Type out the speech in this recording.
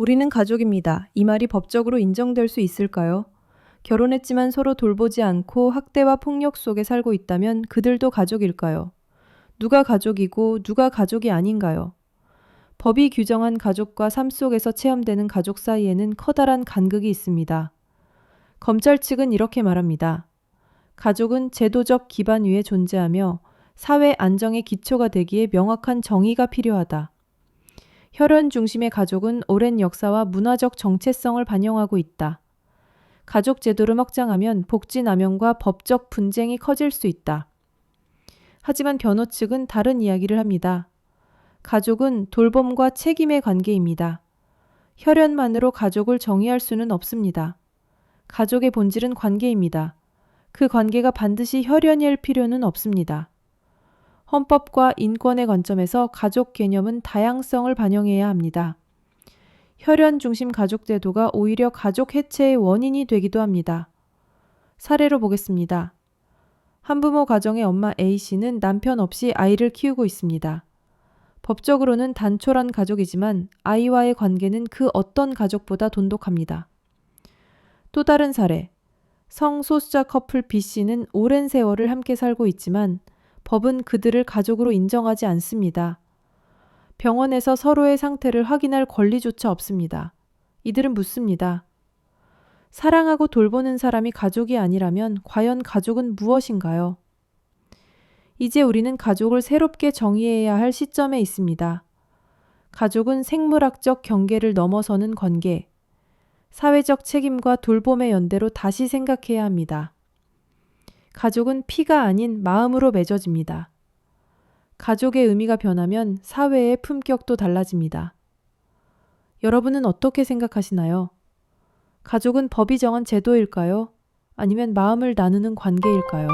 우리는 가족입니다. 이 말이 법적으로 인정될 수 있을까요? 결혼했지만 서로 돌보지 않고 학대와 폭력 속에 살고 있다면 그들도 가족일까요? 누가 가족이고 누가 가족이 아닌가요? 법이 규정한 가족과 삶 속에서 체험되는 가족 사이에는 커다란 간극이 있습니다. 검찰 측은 이렇게 말합니다. 가족은 제도적 기반 위에 존재하며 사회 안정의 기초가 되기에 명확한 정의가 필요하다. 혈연 중심의 가족은 오랜 역사와 문화적 정체성을 반영하고 있다. 가족 제도를 확장하면 복지 남용과 법적 분쟁이 커질 수 있다. 하지만 변호 측은 다른 이야기를 합니다. 가족은 돌봄과 책임의 관계입니다. 혈연만으로 가족을 정의할 수는 없습니다. 가족의 본질은 관계입니다. 그 관계가 반드시 혈연일 필요는 없습니다. 헌법과 인권의 관점에서 가족 개념은 다양성을 반영해야 합니다. 혈연 중심 가족 제도가 오히려 가족 해체의 원인이 되기도 합니다. 사례로 보겠습니다. 한부모 가정의 엄마 A씨는 남편 없이 아이를 키우고 있습니다. 법적으로는 단촐한 가족이지만 아이와의 관계는 그 어떤 가족보다 돈독합니다. 또 다른 사례. 성소수자 커플 B씨는 오랜 세월을 함께 살고 있지만 법은 그들을 가족으로 인정하지 않습니다. 병원에서 서로의 상태를 확인할 권리조차 없습니다. 이들은 묻습니다. 사랑하고 돌보는 사람이 가족이 아니라면 과연 가족은 무엇인가요? 이제 우리는 가족을 새롭게 정의해야 할 시점에 있습니다. 가족은 생물학적 경계를 넘어서는 관계, 사회적 책임과 돌봄의 연대로 다시 생각해야 합니다. 가족은 피가 아닌 마음으로 맺어집니다. 가족의 의미가 변하면 사회의 품격도 달라집니다. 여러분은 어떻게 생각하시나요? 가족은 법이 정한 제도일까요? 아니면 마음을 나누는 관계일까요?